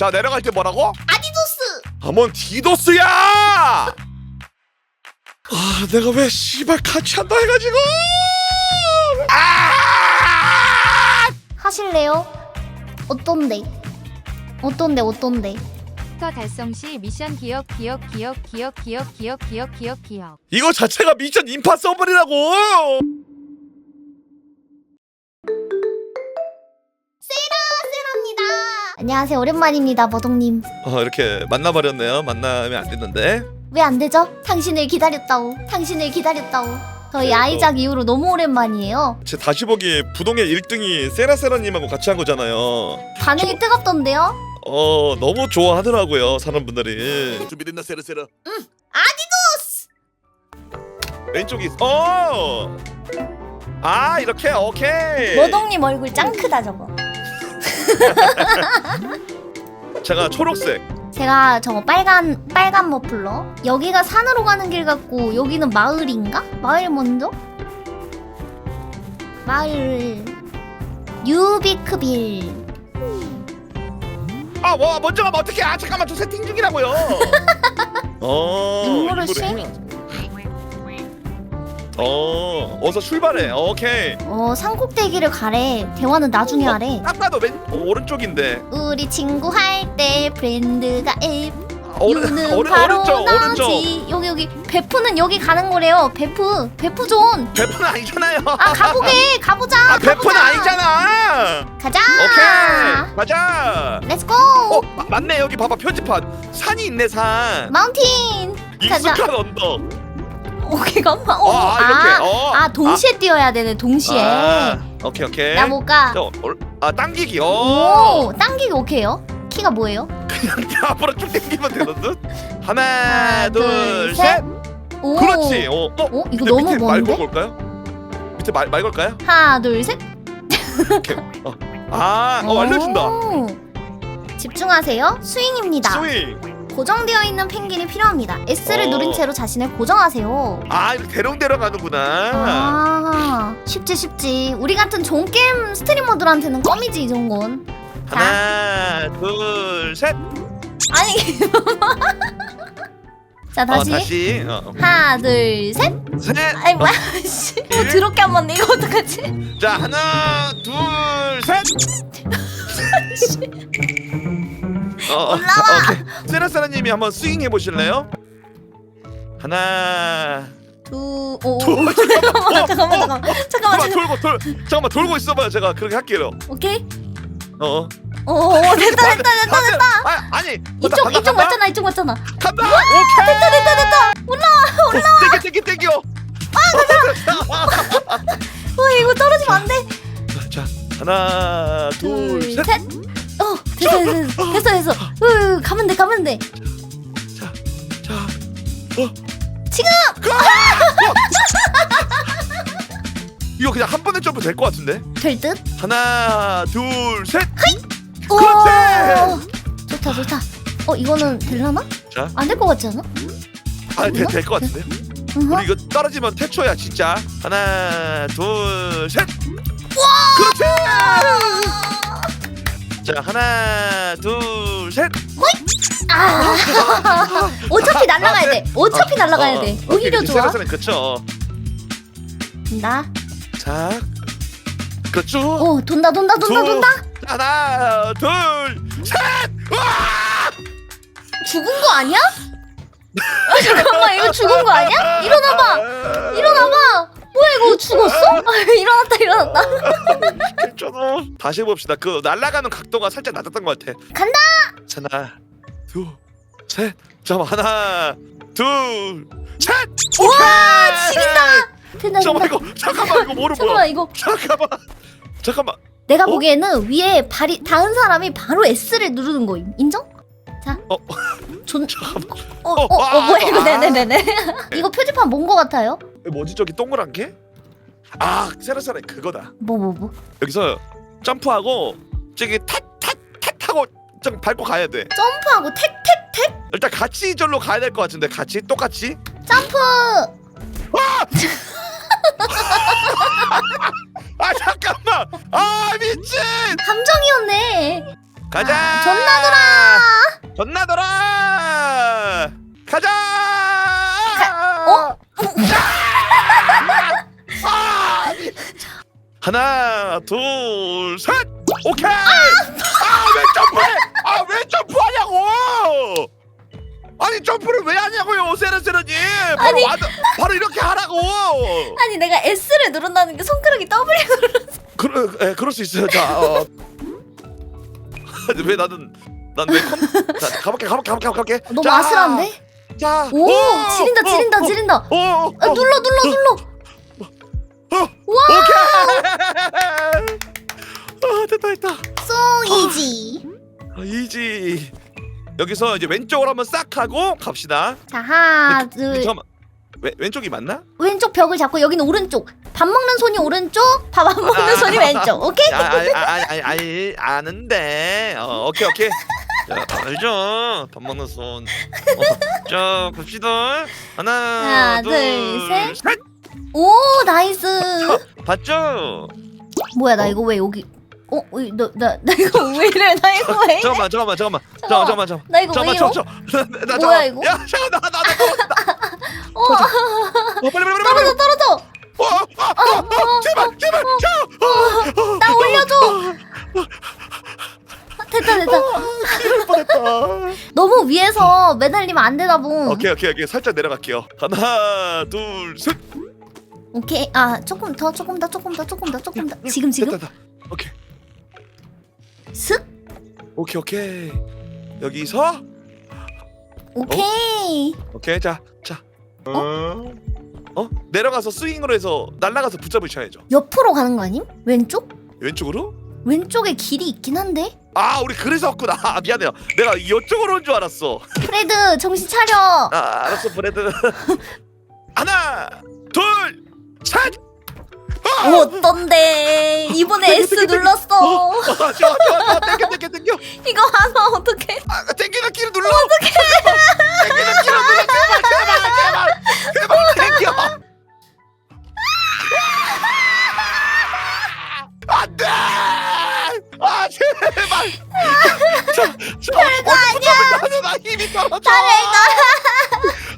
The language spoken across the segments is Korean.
자 내려갈 때 뭐라고? 아디도스. 아뭔 디도스야! 아 내가 왜 씨발 같이 한다 해가지고 아! 하실래요? 어떤데? 어떤데 어떤데? 터 달성 시 미션 기억 기억 기억 기억 기억 기억 기억 기억 기억 이거 자체가 미션 임파서블이라고! 안녕하세요 오랜만입니다 머동님. 어 이렇게 만나버렸네요 만나면 안 됐는데 왜 안 되죠? 당신을 기다렸다오. 당신을 기다렸다오. 저희 아이작 이후로 너무 오랜만이에요. 제 다시 보기 부동의 1등이 세라세라님하고 같이 한 거잖아요 반응이 뜨겁던데요? 어 너무 좋아하더라고요 사람분들이 준비됐나 세라세라 아디도스. 왼쪽이 있- 어! 아 이렇게 오케이 머동님 얼굴 짱 크다 저거. 제가 초록색 제가 저거 빨간 빨간 머플러. 여기가 산으로 가는 길 같고 여기는 마을인가? 마을 먼저? 마을 뉴비크빌. 아, 뭐 먼저 가면 어떻게? 아, 잠깐만, 저 세팅 중이라고요. 어, 임무를 수행? 해. 어, 어서 출발해. 오케이. 어 산꼭대기를 가래. 대화는 나중에 하래. 딱 봐도 왼 어, 오른쪽인데. 우리 친구 할 때 브랜드가 앱. 오른 유는 오른 바로 오른쪽 오른쪽. 나지. 여기 여기 베프는 여기 가는 거래요. 베프 베프 존. 배프는 아니잖아요. 아 가보게 가보자. 아, 배프는 가보자. 아니잖아. 가자. 오케이. 가자. 렛츠고. 어, 마- 맞네. 여기 봐봐. 표지판. 산이 있네, 산. 마운틴. 가자. 익숙한 언덕. 오케이 간다. 어, 아, 이렇게. 어. 아 동시에 뛰어야 되네 동시에. 아, 오케이, 오케이. 나 못 가. 저, 어, 아, 당기기. 어. 오 당기기 오케이요? 키가 뭐예요? 그냥 앞으로 쭉 당기면 되거든. 하나, 하나, 둘, 둘, 셋. 셋. 오. 그렇지. 어, 어. 어 이거 근데 너무 밑에 말 먼데? 걸까요? 밑에 말, 말 걸까요? 하나 둘 셋. 오케이. 어. 아, 어, 알려준다. 오. 집중하세요. 스윙입니다. 스윙. 고정되어 있는 펭귄이 필요합니다. S를 어. 누른 채로 자신을 고정하세요. 아, 이렇게 대롱대롱 가는구나. 아 쉽지 쉽지. 우리 같은 종게임 스트리머들한테는 껌이지 이 정도는. 하나, 둘, 셋. 아니. 자 어, 다시. 다시. 어, 어. 하나 둘 셋. 셋. 아이 뭐야 씨. 뭐 더럽게 한 번데 이거 어떡하지? 자, 하나, 둘, 셋. 어, 어, 올라와. 오케이. 세라세라님이 한번 스윙 해보실래요? 하나. 두. 오. 오. 둘. 잠깐만 잠깐만 어, 잠깐만 잠깐만 잠깐만 잠깐만. 돌고 돌. 잠깐만 돌고 있어봐요. 제가 그렇게 할게요. 오케이. 어. 어. 오 오, 됐다 됐다 됐다 됐다. 아, 아니. 이쪽 간다, 이쪽 간다. 맞잖아 이쪽 맞잖아. 간다. 오케이. 됐다 됐다 됐다. 올라와 올라와. 땡겨 땡겨 땡겨. 어 이거 떨어지면 안 돼. 자 하나 둘 둘 셋. 셋. 어 됐어 됐어 됐어 됐어. 으 가면 돼 가면 돼. 자. 어. 지금. 이거 그냥 한 번에 점프 될 것 같은데? 될 듯. 하나 둘 셋. 오. 그렇지! 좋다 좋다. 어 이거는 될라나? 자. 안 될 것 같지 않아? 아 될 것 같은데? 으흠. 우리 이거 떨어지면 태초야 진짜. 하나 둘 셋. 그렇지. 자 하나 둘 셋. 아. 어차피 날아가야 돼. 어차피 날아가야 어, 돼. 어. 오히려 좋아. 세라세라 그쵸. 나. 자. 그렇죠. 오 돈다 돈다 돈다 둘, 돈다. 하나 둘 셋. 와! 죽은 거 아니야? 아, 잠깐만 이거 죽은 거 아니야? 일어나봐. 일어나봐. 뭐야 이거 죽었어? 아, 일어났다 일어났다. 괜찮아. 다시 해봅시다. 그 날아가는 각도가 살짝 낮았던 것 같아. 간다. 자, 하나, 둘, 셋. 잠깐 하나, 둘, 셋. 와 지린다. 된다 잠깐만 된다. 이거 잠깐만 이거 뭐를 잠깐만 뭐야? 이거 잠깐만. 잠깐만. 내가 어? 보기에는 위에 발이 닿은 사람이 바로 S를 누르는 거임. 인정? 자. 어. 존. 잠깐만. 어, 어, 어, 어, 아, 뭐야 이거 아. 네네네네. 이거 표지판 뭔 거 같아요? 뭐지 저기 동그란 게? 아, 세라세라 그거다. 뭐 뭐 뭐? 여기서 점프하고 저기 탁탁탁 하고 좀 밟고 가야 돼. 점프하고 택택택 일단 같이 절로 가야 될 것 같은데 같이 똑같이. 점프. 아 잠깐만. 아 미친. 함정이었네. 가자. 아, 존나 돌아. 건나더라 가자 어? 아! 하나 둘 셋! 오케이! 아왜 점프해? 아왜 점프하냐고! 아니 점프를 왜 하냐고요 세르세르님! 바로 아니. 와드, 바로 이렇게 하라고! 아니 내가 S를 누른다는 게 손가락이 W를 눌렀어 그러, 예, 그럴 수 있어요. 자 어. 왜 나는 난왜 컴... 자 가볼게 가볼게 가볼게 가볼게. 너무 자, 아슬한데? 자오 오, 지린다 어, 지린다 어, 지린다. 어, 어, 아, 어, 눌러 눌러 눌러. 어, 와 오케이! 아 됐다 됐다. Easy. 아, 이지 여기서 이제 왼쪽으로 한번 싹 하고 갑시다. 자 하나 그, 둘. 잠깐만 왼, 왼쪽이 맞나? 왼쪽 벽을 잡고 여기는 오른쪽. 밥 먹는 손이 오른쪽 밥 안 먹는 아. 손이 왼쪽. 오케이? 아, 아니 아니 아니 아니 아는데. 어, 오케이 오케이. 자, 알죠. 밥 먹는 손. 어, 자 갑시다. 하나, 하나, 둘, 셋. 셋 오 나이스. 봤죠? 뭐야 나 이거 왜 여기 어? 너나 나 이거 왜 이래 나 이거 왜 이래? 잠깐만 잠깐만 잠깐만. 잠깐만. 잠깐만 나 이거 왜 잠깐만 이러? 잠깐만. 나 뭐야, 잠깐만. 이거? 야 잠깐만 나나 떨어졌다 어. 어, 빨리 빨리 빨리 떨어져 떨어져. 어, 제발 제발 자 어, 나 올려줘. 됐다 됐다. 뻔했다. 너무 위에서 매달리면 안 되나 보 오케이 오케이 오케이. 살짝 내려갈게요. 하나 둘셋 오케이. 아 조금 더 조금 더 조금 더 조금 더 조금 더. 지금 지금. 됐다, 됐다. 오케이. 슥. 오케이 오케이. 여기서. 오케이. 오케이 자자. 어? 어? 내려가서 스윙으로 해서 날아가서 붙잡으셔야죠. 옆으로 가는 거 아님? 왼쪽? 왼쪽으로? 왼쪽에 길이 있긴 한데. 아 우리 그래서 왔구나. 아, 미안해요. 내가 이쪽으로 온 줄 알았어. 프레드 정신 차려. 아 알았어 브레드. 하나 둘 셋 어떤데? 이번에 S 눌렀어. 아, 좋아 좋아 좋아 땡겨 땡겨 땡겨. 이거 하나 어떡해? 아, 땡기는 키를 눌러. 어떡해? 땡기는 키를 눌러. 제발 제발 제발 제발 땡겨. 안 돼! 아 제발. 저, 저, 별거 아니야. 나 힘이 떨어져. 잘해가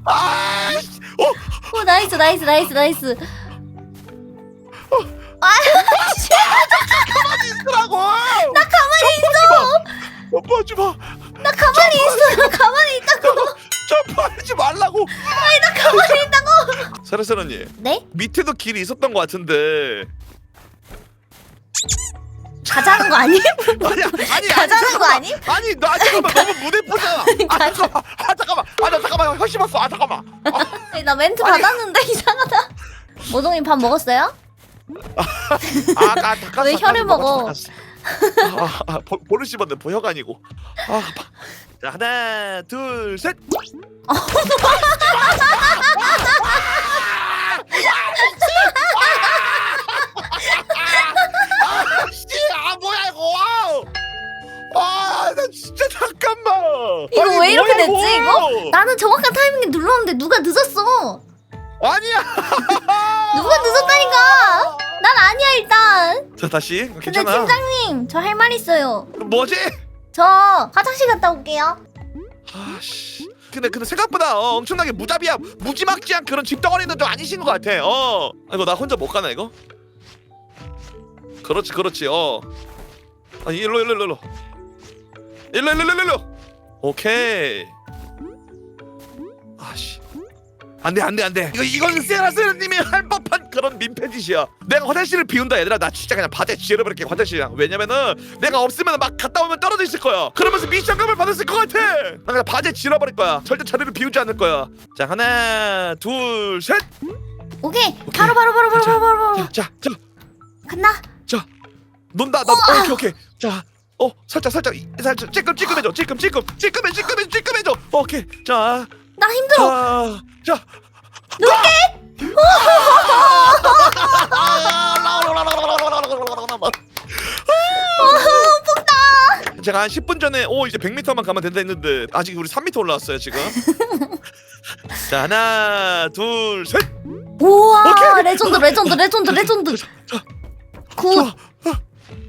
아, 어, 오 나이스 나이스 나이스 나이스 있으라고! 나 가만히 있어. 점프하지 마. 나 가만히 있어. 나 가만히 있다고. 점프하지 말라고. 아니 나 가만히 있다고. 사라사라님. 네? 밑에도 길이 있었던 것 같은데. 가자는 거 아니에요? 아니 아니 아니 가자는 거 잠깐만. 아니? 아니 나 잠깐만. 너무 무대포잖아 아 가자. 잠깐만. 아 잠깐만. 아 나 잠깐만. 혀 씹었어. 아 잠깐만. 아, 아니, 나 멘트 아니. 받았는데 이상하다. 모동이 밥 먹었어요? 아, 아 닭가슴 왜 혀를 먹어? 아, 아 보, 볼을 씹었네 보혀가 아니고 아 아파. 자 하나 둘 셋 아 씨 아 뭐야 이거 아나 진짜 잠깐만 이거 아니, 왜 이렇게 뭐야, 됐지 이거? 나는 정확한 타이밍에 눌렀는데 누가 늦었어 아니야 누가 자 다시? 근데 괜찮아. 팀장님 저 할 말 있어요. 뭐지? 저 화장실 갔다 올게요. 아씨. 근데 근데 생각보다 어, 엄청나게 무자비한 무지막지한 그런 집덩어리는 좀 아니신 것 같아 어. 이거 나 혼자 못 가나 이거? 그렇지 그렇지 어. 아니 일로 일로 일로. 일로 일로 일로 일로 일로. 오케이. 아씨 안돼 안돼 안돼. 이거 이건 세라세라님이 할 법한 그런 민폐 짓이야. 내가 화장실을 비운다 얘들아. 나 진짜 그냥 바닥에 지려버릴게 화장실이랑. 왜냐면은 내가 없으면 막 갔다 오면 떨어져 있을 거야. 그러면서 미션감을 받았을 것 같아. 나 그냥 바닥에 질러버릴 거야. 절대 자리를 비우지 않을 거야. 자 하나 둘셋. 오케이. 바로 바로 바로 바로 바로 바로 바로. 자, 자, 간다 논다. 나 어, 오케이, 오케이. 자, 어, 살짝, 살짝, 이- 살짝, 찔끔, 찔끔해줘. 찔끔, 찔끔, 찔끔해, 찔끔해, 찔끔해줘. 오케이. 자, 나 힘들어 자, 자. 제가 한 10분 전에 오 이제 100m만 가면 된다 했는데 아직 우리 3m 올라왔어요 지금. 자 하나 둘 셋. 우와 오케이. 레전드 레전드 레전드 레전드 자, 굿좋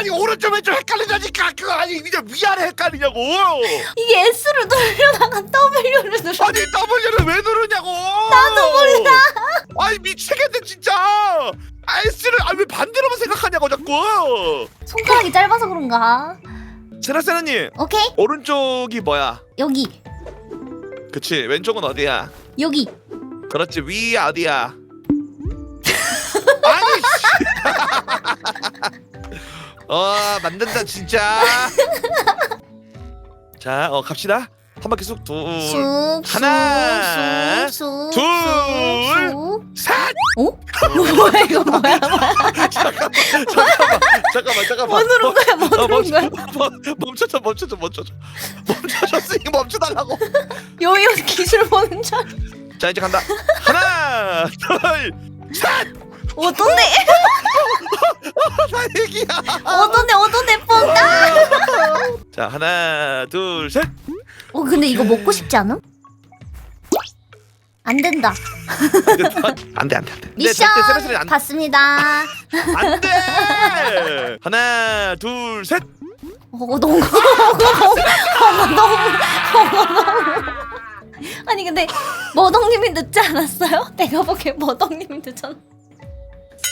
아니, 오른쪽, 왼쪽 헷갈리자니까! 그거 아니, 이제 위아래 헷갈리냐고! 이게 S를 누르다가 W를 눌러. 아니, W를 왜 누르냐고! 나도 몰라. 아니, 미치겠네, 진짜! S를, 아니, 왜 반대로만 생각하냐고, 자꾸! 손가락이 짧아서 그런가? 세라세라님, 오케이 오른쪽이 뭐야? 여기 그치, 왼쪽은 어디야? 여기. 그렇지 위 어디야? 어 만든다 진짜. 자, 어 갑시다. 한 바퀴 쑥 둘, 쑥, 하나, 쑥, 쑥, 둘, 쑥, 쑥. 셋. 어? 뭐야 이거 뭐야? 뭐야? 잠깐만, 잠깐만, 잠깐만. 뭐 누른 거야? 뭐 어, 누른 멈춰, 거야? 멈- 멈춰줘, 멈춰줘, 멈춰줘, 멈춰줬으니 멈춰달라고. 요요 기술 보는 줄. 자 이제 간다. 하나, 둘, 셋. 어떤데? 다행이야. 어떤데? 어떤데? 뽕다. 자 하나, 둘, 셋. 어 근데 이거 먹고 싶지 않아? 안 된다. 안돼, 안돼, 안돼. 미션 안, 받습니다. 안 돼. 하나, 둘, 셋. 어 너무 어머 너무 어머 너무 아니 근데 머덕님이 늦지 않았어요? 내가 보기엔 머덕님이 늦었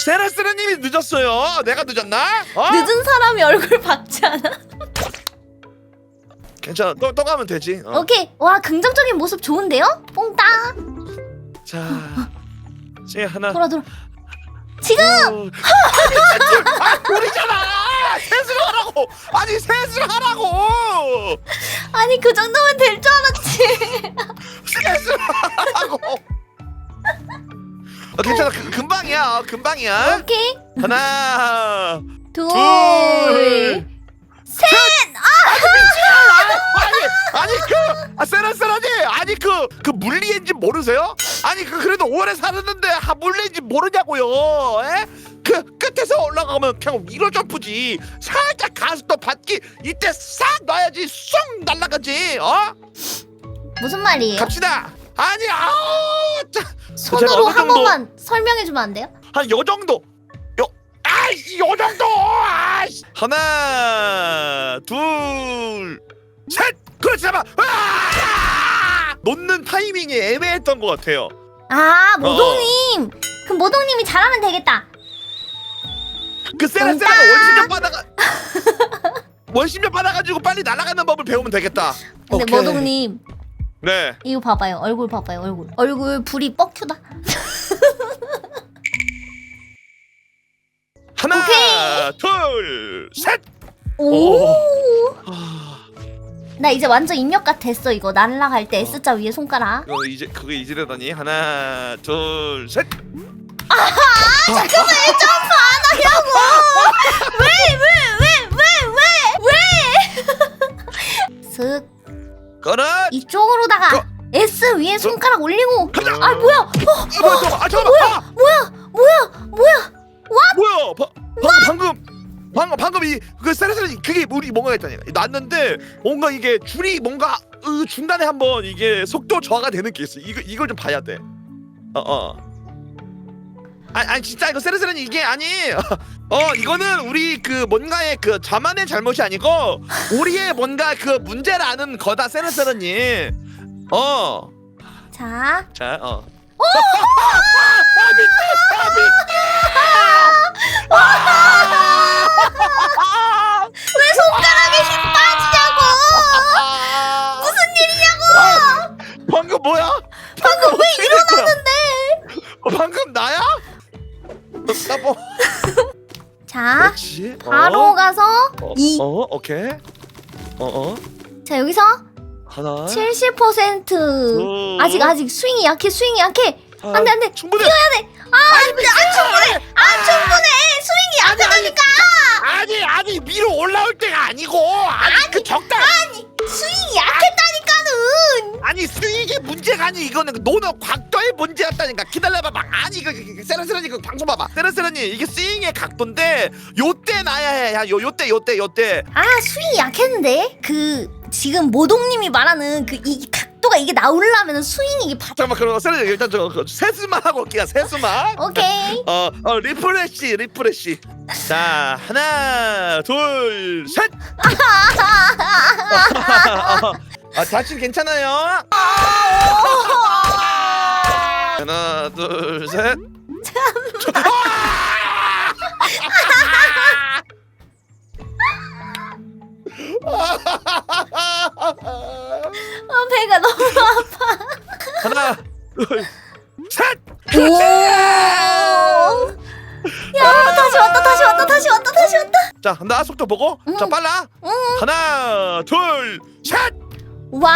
세라스라님이 늦었어요. 내가 늦었나? 어? 늦은 사람이 얼굴 박지 않아? 괜찮아. 또, 또 가면 되지. 어. 오케이 와 긍정적인 모습 좋은데요? 뽕따 자, 이제 하나. 돌아 돌아 지금 둘. 아니, 둘. 아, 둘이잖아. 셋을 하라고. 아니, 셋을 하라고. 아니 그 정도면 될 줄 알았지 셋을 하라고. 어, 괜찮아. 그, 금방이야. 어, 금방이야. 오케이 하나, 둘, 둘. 셋! 아니 그 아, 세라세라니 아니 그 그 물리 엔진 모르세요? 아니 그 그래도 오래 살았는데 아, 물리 엔진 모르냐고요? 에? 그 끝에서 올라가면 그냥 위로 점프지 살짝 가속도 받기 이때 싹 놔야지 쑥 날아가지 어? 무슨 말이에요? 갑시다 아니 아우 손으로 어느 한 정도- 번만 설명해 주면 안 돼요? 한 요 정도. 요 아이 요 정도. 아이씨. 하나 둘셋. 그렇지 잡아. 아! 놓는 타이밍이 애매했던 것 같아요. 아 모동님. 그럼 모동님이 잘하면 되겠다. 그 세라 세라가 원심력 받아가 원심력 받아가지고 빨리 날아가는 법을 배우면 되겠다. 근데 오케이. 모동님 네. 이거 봐봐요. 얼굴 봐봐요 얼굴. 얼굴 불이 뻑큐다. 하나 둘 셋! 오. 아, 나 이제 완전 입력가 됐어 이거. 날라갈 때 S자 위에 손가락. 그거 이제 그거 이지르더니. 하나 둘 셋! 잠깐만 왜 점프 안 하냐고! 왜 왜 왜 왜 왜왜? 슥 그렇 이쪽으로다가 어. S 위에 손가락 올리고 가자. 아 뭐야 어, 아, 뭐야, 잠깐만, 아, 잠깐만. 아, 뭐야 뭐야 뭐야 뭐야? 바, 방금 방금 방금 방금 이그 세레세레 그게 우리 뭔가 했다니까 났는데 뭔가 이게 줄이 뭔가 으, 중간에 한번 이게 속도 저하가 되는 게 있어. 이거 이걸 좀 봐야 돼. 어 어. 아니, 아니 진짜 이거 세레세레는 이게 아니. 어 이거는 우리 그 뭔가의 그 자만의 잘못이 아니고 우리의 뭔가 그 문제라는 거다 세레세레님. 어. 자 자 어. 아 밑에 아 밑에. 왜 손가락에 힘 빠지냐고 무슨 일이냐고! 방금 뭐야? 방금 왜 일어났는데? 어, 방금 나야? 나 뭐? 자 그렇지. 바로 어, 가서 어, 이. 어, 오케이. 어, 어. 자 여기서 하나. 70% 둘, 아직 아직 스윙이 약해 스윙이 약해 아, 안돼 안돼 충분해. 뛰어야 돼아 충분해 아 충분해 스윙이 아니, 약하다니까 아니 아니 위로 올라올 때가 아니고 아니, 그 적당 스윙이 약했다니까는 아니 스윙이 문제가 아니 이거는 그 노너 각도의 문제였다니까. 기다려봐 막 아니 그 세라세라니 그 방송 봐봐. 세라세라니 이게 스윙의 각도인데 요때 나야 해요 요때 요때 요때. 아 스윙이 약했는데? 그 지금 모동님이 말하는 그 이 각도가 이게 나오려면 스윙이 이게 바... 잠깐만 그럼 세라니 일단 저 그, 세수만 하고 올게요 세수만. 오케이. 어, 어 리프레시 리프레시. 자 하나 둘셋 아 자신 괜찮아요 하나 둘 셋 아 배가 너무 아파 하나 둘 셋 오. 야 다시 왔다 다시 왔다 다시 왔다 다시 왔다 자, 나 속도 보고. 자, 응. 빨라. 응. 하나, 둘, 셋. 와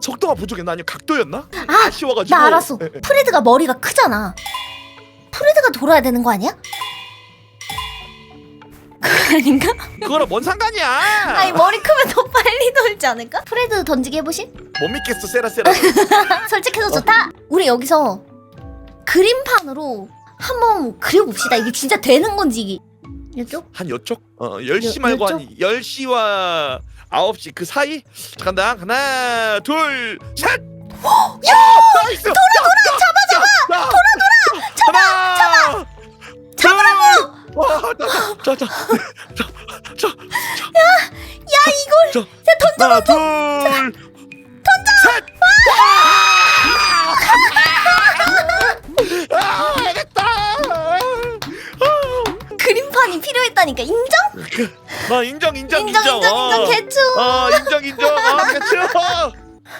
속도가 부족했나 아니면 각도였나? 아, 아쉬워가지고. 나 알았어. 예, 예. 프레드가 머리가 크잖아. 프레드가 돌아야 되는 거 아니야? 그거 아닌가? 그거랑 뭔 상관이야? 아니 머리 크면 더 빨리 돌지 않을까? 프레드 던지기 해보신? 못 믿겠어, 세라 세라. 솔직해서 좋다. 우리 여기서 그림판으로 한번 그려봅시다. 이게 진짜 되는 건지 이게. 이쪽? 한 요쪽? 어, 10시 요- 말고 요쪽? 한 10시와 9시 그 사이? 자, 간다. 하나, 둘, 셋. 야! 나이스! 돌아, 돌아! 잡아, 잡아! 돌아, 돌아! 잡아, 잡아! 잡으라고! 와, 자, 자, 자, 자, 자, 야 이걸 자, 하나, 둘, 던져! 셋! 아! 아! 아, 그림판이 필요했다니까 인정? 아, 인정, 인정, 인정 인정 인정 어. 개추. 어, 인정, 인정. 아? 어.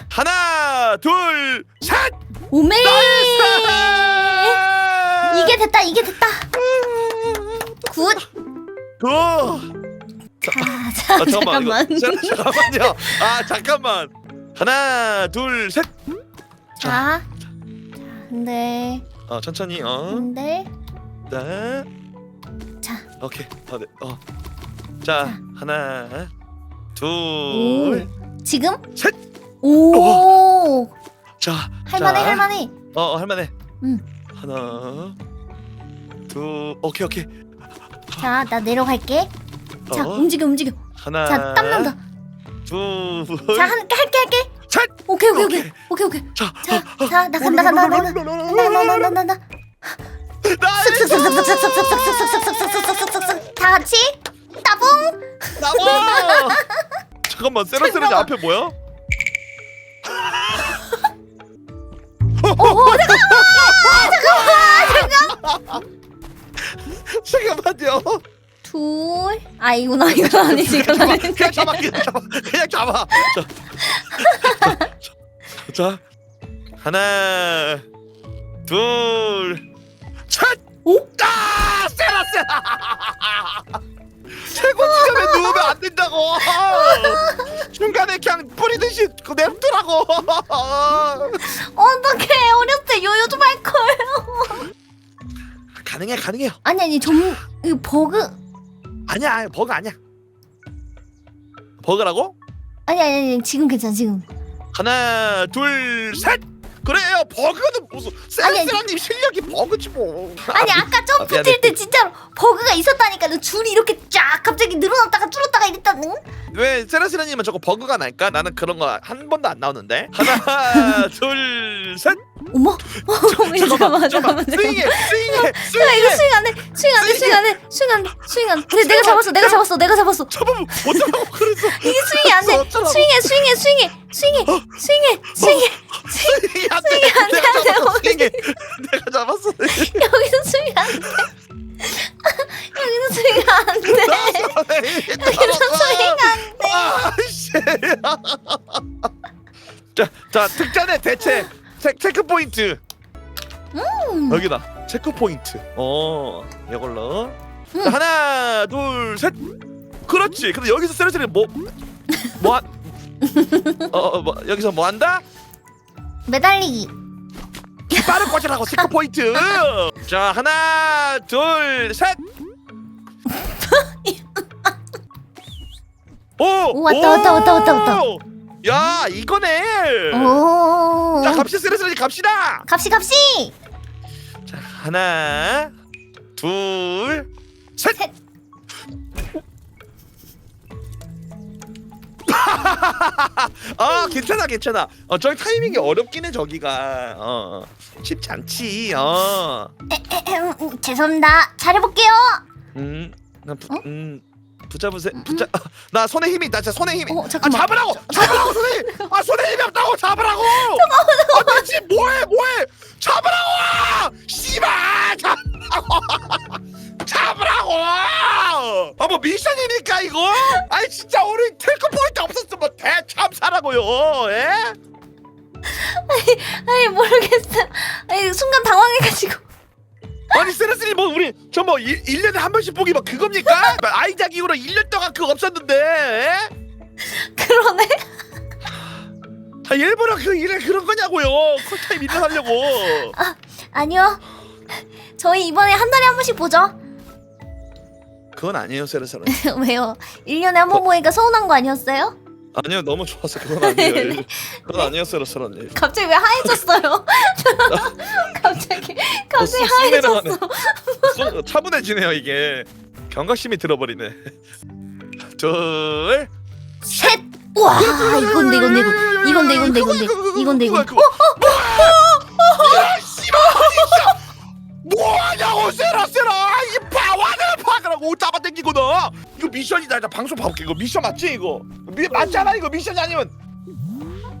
하나, 둘, 셋! 오메. 아! 이게 됐다 이게 됐다. 굿. 어. 자, 아, 자, 잠깐만. 잠깐만. 이거, 자, 잠깐만요. 아, 잠깐만. 하나, 둘, 셋. 자, 자, 근데, 어, 천천히. 어. 근데, 네. 자, 오케이. 어, 네. 어. 자, 자. 하나, 오, 둘, 지금? 셋. 오, 자. 할만해, 자. 할만해. 어, 어 할만해. 응. 하나, 둘, 오케이, 오케이. 자, 나 내려갈게. 자, 어, 움직여, 움직여. 하나. 자, 땀난다. 둘. 자, 한, 할게, 할게. 셋. 오케이, 오케이, 오케이, 오케이. 오케이. 자, 자, 자, 나 간다, 간다, 간다, 간다. 간다, 간다, 다 같이 따봉. 나와! 잠깐만 세라세라지 앞에 뭐야? 잠깐만요. 둘. 아 이건 아니 이건 아니지. 그냥 잡아, 그냥 잡아, 그냥 잡아. 자, 자, 하나, 둘, 셋. 오? 아, 세라 세라. 최고 지점에 누우면 안 된다고. 중간에 그냥 뿌리듯이 그 냅두라고. 어떡해, 어렸을 때 요요 좀할 걸. 가능해, 가능해요. 아니, 아니, 좀, 이 버그. 아니야, 아니야, 버그 아니야. 버그라고? 아니, 아니, 아니, 지금 괜찮아, 지금. 하나, 둘, 셋. 그래요, 버그는 무슨. 세라세라님 실력이 버그지 뭐. 아니 아까 점프 아, 미안해. 뛸때 진짜로 버그가 있었다니까 너 줄이 이렇게 쫙 갑자기 늘어났다가 줄었다가 이랬다는 왜 세라세라님은 저거 버그가 날까? 나는 그런 거 한 번도 안 나오는데. 하나, 둘, 셋. 어머 잠깐만 잠깐만 스윙해, 스윙해. 이거 스윙 안돼 스윙 안돼 스윙 안돼 스윙 안돼 스윙 안돼 그래 내가 잡았어 내가 잡았어 내가 잡았어 잡으면 어쩌라고 그랬어. 이게 스윙이 안돼 어쩌라고. 스윙해 스윙해 스윙해 스윙해 스윙해 스윙해 스윙이 안 돼. 스윙이 안 돼, 내가 안 돼, 잡았어. 어머니. 스윙해. 내가 잡았어. 여기서 스윙 안 돼 여기서 스윙 안 돼 여기서 스윙 안 돼 아씨. 자, 자 특전의 대체 체, 체크 포인트 음. 여기다 체크 포인트. 어, 이걸로 음. 자, 하나, 둘, 셋. 그렇지. 근데 여기서 세레세레 뭐, 뭐, 한- 어, 어, 뭐 여기서 뭐 한다? 매달리기 빠른 꽂으라고 체크 포인트. 자 하나 둘 셋. 오, 오, 왔다, 왔다, 왔다, 왔다, 왔다. 야 이거네. 오. 자 갑시다 쓰레쓰레 갑시다. 갑시 갑시. 자 하나 둘 셋. 셋. 아 괜찮아 괜찮아. 어 저기 타이밍이 어렵긴 해 저기가. 어 어. 쉽지 않지. 어. 에헴, 음, 죄송합니다. 잘해볼게요. 음. 나 부, 어? 음. 붙잡으세요. 붙잡. 나 손에 힘이 있다. 진짜 손에 힘이. 어, 아 잠깐만. 잡으라고. 잡으라고 손에. 힘! 아 손에 힘이 없다고 잡으라고. 아 미친 뭐해 뭐해. 잡으라고. 씨발 잡 으라고. 잡으라고. 아 뭐 미션이니까 이거. 아니 진짜 우리 텔커 포인트 없었으면 뭐 대참사라고요. 예? 아니 모르겠어요. 아니 순간 당황해가지고. 아니 세레스님 뭐 우리 저 뭐 1년에 한 번씩 보기 뭐 그겁니까? 아이작 이후로 1년 동안 그거 없었는데 예? 그러네. 아 일부러 그 일을 그런 거냐고요 쿨타임 일어나려고 아니요. 저희 이번에 한 달에 한 번씩 보죠. 그건 아니에요 세레스는 왜요? 1년에 한 번 보니까 서운한 거 아니었어요? 아니요 너무 좋아서 그건 아니에요 그건 아니에요 세레스는 갑자기 왜 하얘졌어요? 갑자기 갑자기 하얘졌어. 차분해지네요 이게 경각심이 들어버리네 둘 셋. 와 이건데 이건데 이건데 이건데 이건데 이건데 이건데. 그거, 그거. 야, 씨발, 진짜. 뭐하냐고 잡아당기고 너. 이거 미션이다. 나 방송 봐볼게. 이거 미션 맞지 이거? 미, 맞잖아 이거 미션이 아니면.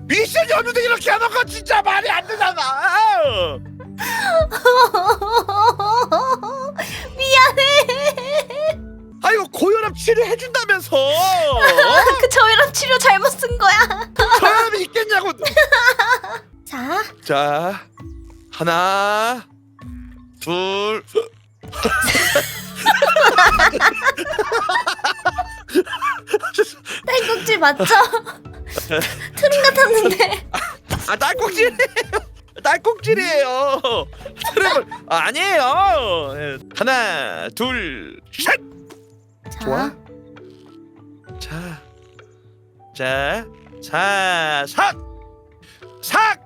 미션이 없는데 이렇게 하는 거 진짜 말이 안 되잖아. 미안해. 아 이거 고혈압 치료해 준다면서. 그 저혈압 치료 잘못 쓴 거야. 고혈압이 있겠냐고. 자, 자 하나 둘 딸꾹질 맞죠? 트림 같았는데. 아 딸꾹질! 딸꾹질이에요. 트랩을 아, 아니에요. 예, 하나 둘셋! 좋아. 자, 자자 자 삭 삭!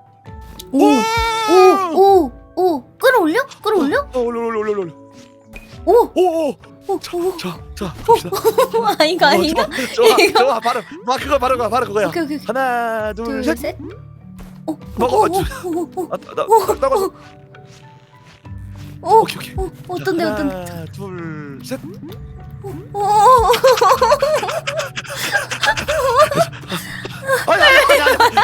오, 오, 오, 오, 끌어올려? 끌어올려? 어, 올려 올려 올려 올 려 오, 오 오 오, 오. 자 자 갑시다 아 이거 아닌가? 좋아 이거. 좋아 바로 막 그거 바로 그거 바로 그거야 오케이 오케이. 오케이. 하나 둘, 둘 셋 셋. 오, 먹어, 오, 주- 오, 오, 오, 아, 나, 오, 나, 오, 오케이 오케이 오, 어떤데 자, 어떤데? 하나 둘 셋 오, 아니 아니 아니 아니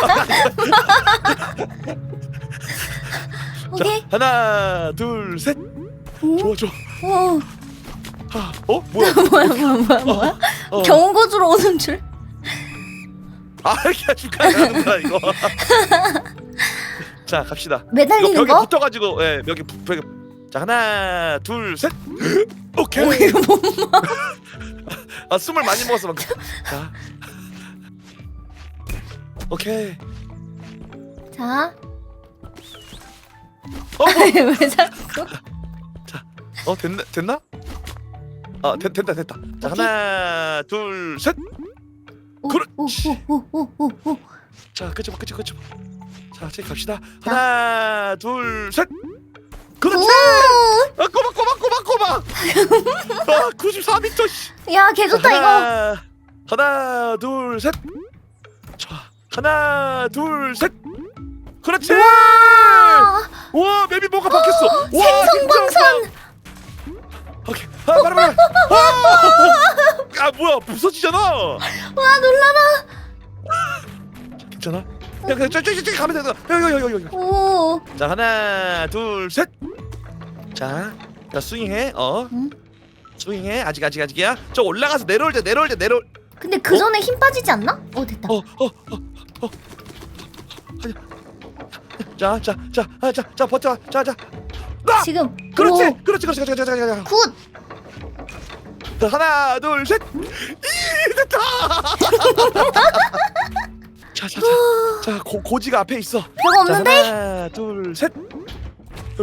자, 오케이. 하나 둘 셋 오, 좋아 좋아 어 뭐야 뭐야 뭐야 뭐야 뭐야? 어. 경고주로 오는 줄. 아 이렇게 축하하는구나 이거 자 갑시다 이거 매달리는 벽에 거? 붙어가지고 예 벽에 붙- 벽에 자 하나 둘 셋 오케이 오, 이거 뭐? 아 숨을 많이 먹었어 방금 자 오케이 자, 어, 뭐, 왜 자꾸? 어 됐나 됐나 아 됐, 됐다 됐다 자 오케이. 하나 둘 셋 오, 그렇지. 오, 오, 오, 오, 오. 자, 이제 갑시다. 하나, 둘, 셋. 그렇지. 오, 아, 꼬박, 꼬박, 꼬박, 꼬박. 아, 94m. 씨. 야, 개 좋다 이거. 하나, 하나, 둘, 셋. 자, 하나, 둘, 셋. 그렇지. 와, 와, 맵이 뭐가 바뀌었어. 와, 생성광산. 오케이. 아, 바로 바로. 아, 뭐야, 부서지잖아. 와 놀라라. 괜찮아? 야, 그냥 저기 가면 여기 여기. 오, 자 하나 둘 셋. 자, 자 스윙해. 어. 응? 스윙해. 아직 아직 아직이야. 저 올라가서 내려올 때 내려올 때 내려. 근데 그 전에 힘 빠지지 않나? 어 됐다. 어, 어, 어, 어. 아니야. 자, 자, 자, 아, 자, 자, 버텨. 자, 자. 나. 지금. 그렇지, 오, 그렇지, 그렇지, 그렇지, 그렇지, 그렇지. 굿. 자, 하나, 둘, 셋. 이 됐다. 자, 자, 자, 자, 고, 고지가 앞에 있어. 별거 자, 없는데? 하나, 둘, 셋.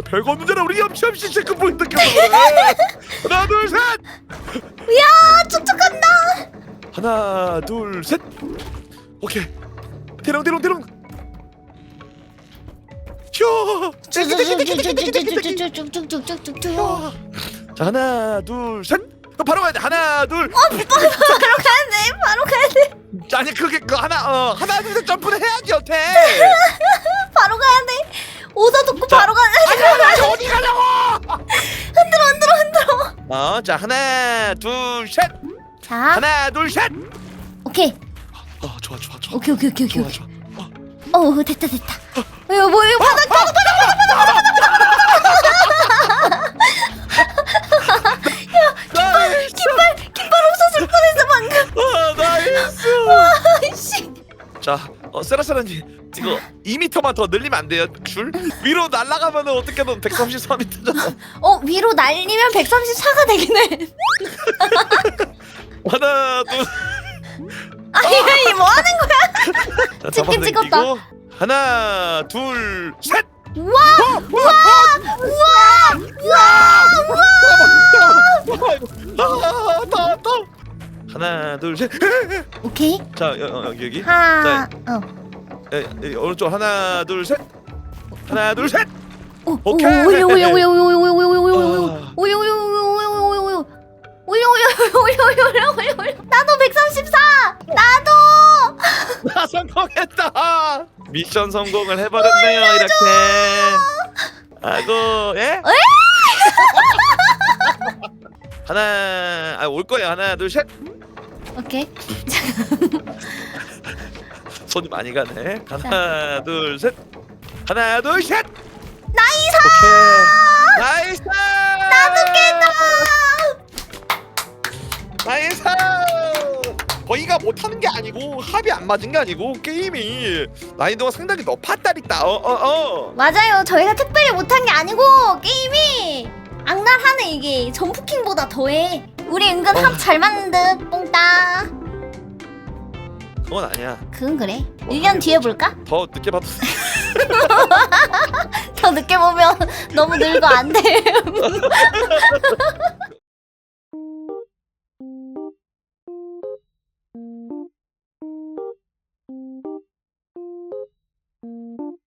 별거 없는데라 우리 염치없이 체크 포인트 껴서 하나 둘셋 야 쭉쭉 간다 하나 둘 셋 오케이 대롱 대롱 대롱 자 하나 둘셋 바로 가야 돼 하나 둘 바로 가야 돼 바로 가야 돼 아니 그게 그 하나 어 하나 둘셋 점프를 해야지 여태 바로 가야 돼 오더 듣고 자. 바로 가야 돼 아니 아니 어디 가려고 흔들어 흔들어 흔들어 어자 하나 둘셋 자 하나 둘셋 오케이 어 좋아 좋아 좋아 오케이 오케이 오케이 오케이 좋아 좋아 어 됐다 됐다 이거 뭐 이거 바닥 바닥 나이스 깃발 깃발 없어질 뻔했어 방금 어, 나이스 아이씨 자 어, 세라세라님 이거 2m만 더 늘리면 안 돼요 줄 위로 날아가면 어떻게든 133m잖아 어 위로 날리면 134가 되긴 해 하나 둘 아니 이뭐 하는 자, 찍긴 잡아당기고. 찍었다. 하나 둘 셋 우와 우와 우와 우와 더더 하나 둘 셋 오케이 자 여, 여, 여기 여기 하나 어 에, 에, 오른쪽 하나 둘 셋 하나 둘 셋 오, 오케이. 오, 오요 오요 오요 오요 오요 오요 아. 오요 오요 오요 오요 오요 오요 오요 오요 오요 오요 오요 나도 134 나도! 나 성공했다. 미션 성공을 해버렸네요 이렇게. 아이고 예? 하나 아 올 거예요. 하나 둘 셋. 오케이. 손이 많이 가네. 하나 둘 셋. 하나 둘 셋. 나이스 오케이. 나이스 나도 깼다 나이스! 저희가 못하는 게 아니고 합이 안 맞은 게 아니고 게임이 난이도가 상당히 높았다니까. 어어어. 맞아요. 저희가 특별히 못한 게 아니고 게임이 악랄하네 이게. 점프킹보다 더해. 우리 은근 합 잘 맞는 듯. 뽕따. 그건 아니야. 그건 그래. 1년 뒤에 볼까? 더 늦게 봐도 더 늦게 보면 너무 늙어 안 돼 Thank you.